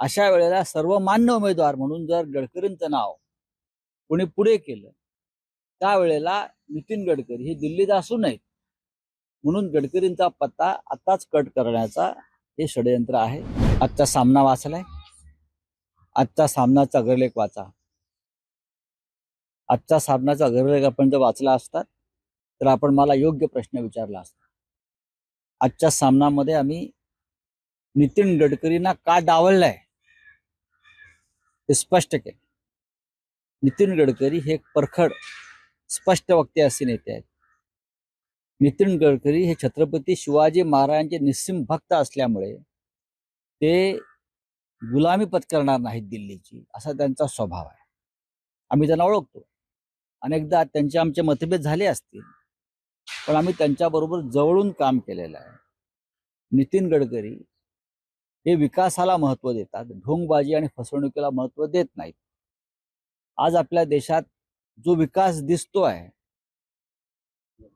अशा वेळेला सर्वमान्य उमेदवार म्हणून जर गडकरींचं नाव कोणी पुढे केलं त्यावेळेला नितीन गडकरी हे दिल्लीत असू नयेत. म्हणून गडकरींचा पत्ता आताच कट करण्याचा हे षडयंत्र आहे. आजचा सामना वाचलाय. आजचा सामनाचा अग्रलेख वाचा. आजचा सामनाचा अग्रलेख आपण जर वाचला असतात तर आपण मला योग्य प्रश्न विचारला असता. आजच्या सामनामध्ये आम्ही नितीन गडकरींना का डावललाय? ते स्पष्ट केलं. नितीन गडकरी हे एक परखड स्पष्ट वक्ते असे नेते आहेत. नितीन गडकरी हे छत्रपती शिवाजी महाराजांचे निस्सिम भक्त असल्यामुळे ते गुलामी पत्करणार नाहीत दिल्लीची असा त्यांचा स्वभाव आहे. आम्ही त्यांना ओळखतो. अनेकदा त्यांचे आमचे मतभेद झाले असतील पण आम्ही त्यांच्याबरोबर जवळून काम केलेलं आहे. नितीन गडकरी हे विकासाला महत्त्व देतात. ढोंगबाजी आणि फसवणुकीला महत्त्व देत नाहीत. आज आपल्या देशात जो विकास दिसतो आहे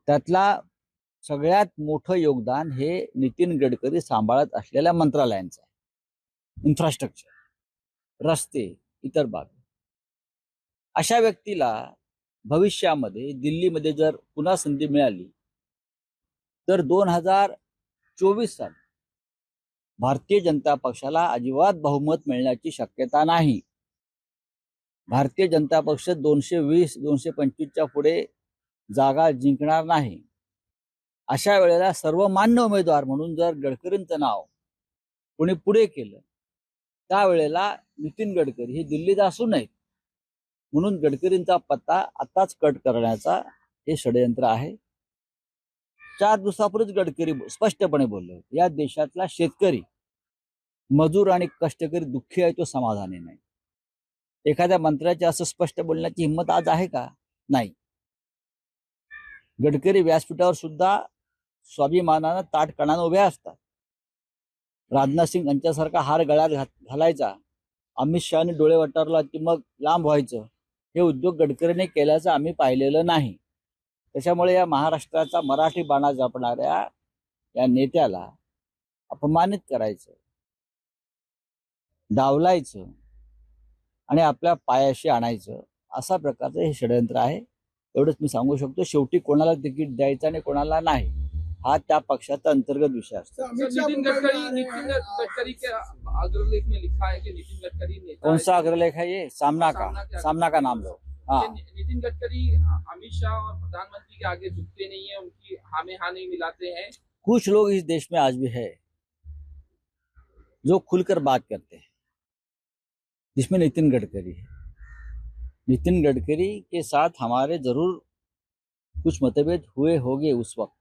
त्यातला सगळ्यात मोठं योगदान हे नितीन गडकरी सांभाळत असलेल्या मंत्रालयांचं आहे. इन्फ्रास्ट्रक्चर रस्ते इतर बाबी. अशा व्यक्तीला भविष्यामध्ये दिल्लीमध्ये जर पुन्हा संधी मिळाली तर दोन हजार चोवीस साली भारतीय जनता पक्षाला अजिबात बहुमत मिळण्याची शक्यता नाही. भारतीय जनता पक्ष दोनशे वीस दोनशे पंचवीसच्या पुढे जागा जिंकणार नाही. अशा वेळेला सर्वमान्य उमेदवार म्हणून जर गडकरींचं नाव कोणी पुढे केलं त्यावेळेला नितीन गडकरी हे दिल्लीत असू नयेत. म्हणून गडकरींचा पत्ता आताच कट करण्याचा हे षडयंत्र आहे. चार दिवसापूर्वीच गडकरी स्पष्टपणे बोलले या देशातला शेतकरी मजूर आणि कष्टकरी दुःखी आहे तो समाधानी नाही. एखाद्या मंत्र्याची असं स्पष्ट बोलण्याची हिंमत आज आहे का? नाही. गडकरी व्यासपीठावर सुद्धा स्वाभिमानानं ताटकणानं उभ्या असतात. राजनाथ सिंग यांच्यासारखा हार गळ्यात घात- घालायचा. अमित शहाने डोळे वटारला की मग लांब व्हायचं. हे उद्योग गडकरीने केल्याचं आम्ही पाहिलेलं नाही. त्याच्यामुळे या महाराष्ट्राचा मराठी बाणा जपणाऱ्या या नेत्याला अपमानित करायचं डावलायचं आणि आपल्या पायाशी आणायचं असा प्रकारचं हे षडयंत्र आहे. एवढंच मी सांगू शकतो. शेवटी कोणाला तिकीट द्यायचं आणि कोणाला नाही हा त्या पक्षाचा अंतर्गत विषय असतो. सर, सर, अमित शाह नितिन बोल गडकरी रहे हैं, नितिन गडकरी के अग्रलेख में लिखा है कि नितिन गडकरी नेता कौन है। सा अग्रलेख है ये? सामना का? सामना के नाम लो? नितिन गडकरी अमित शाह और प्रधानमंत्री के आगे झुकते नहीं है उनकी हामे हाँ नहीं मिलाते हैं। कुछ लोग इस देश में आज भी है जो खुलकर बात करते हैं जिसमें नितिन गडकरी है। नितिन गडकरी के साथ हमारे ज़रूर कुछ मतभेद हुए होंगे उस वक्त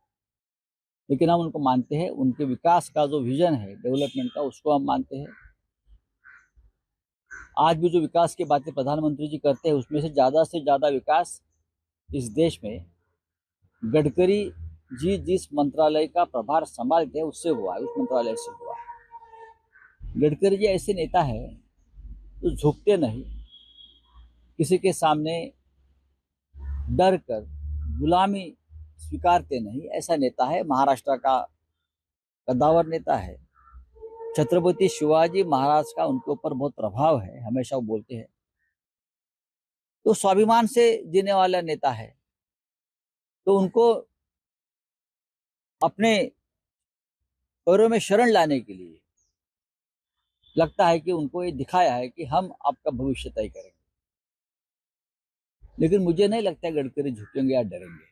लेकिन हम उनको मानते हैं उनके विकास का जो विजन है डेवलपमेंट का उसको हम मानते हैं। आज भी जो विकास की बातें प्रधानमंत्री जी करते हैं, उसमें से ज़्यादा से ज़्यादा विकास इस देश में गडकरी जी जिस मंत्रालय का प्रभार संभालते हैं, उससे हुआ है, उस मंत्रालय से हुआ गडकरी जी ऐसे नेता है, जो झुकते नहीं, किसी के सामने डर कर गुलामी स्वीकारते नहीं, ऐसा नेता है, महाराष्ट्र का कद्दावर नेता है। छत्रपति शिवाजी महाराज का उनके ऊपर बहुत प्रभाव है, हमेशा वो बोलते हैं। तो स्वाभिमान से जीने वाला नेता है। तो उनको अपने पैरों में शरण लाने के लिए लगता है कि उनको ये दिखाया है कि हम आपका भविष्य तय करेंगे। लेकिन मुझे नहीं लगता गडकरी झुकेंगे या डरेंगे।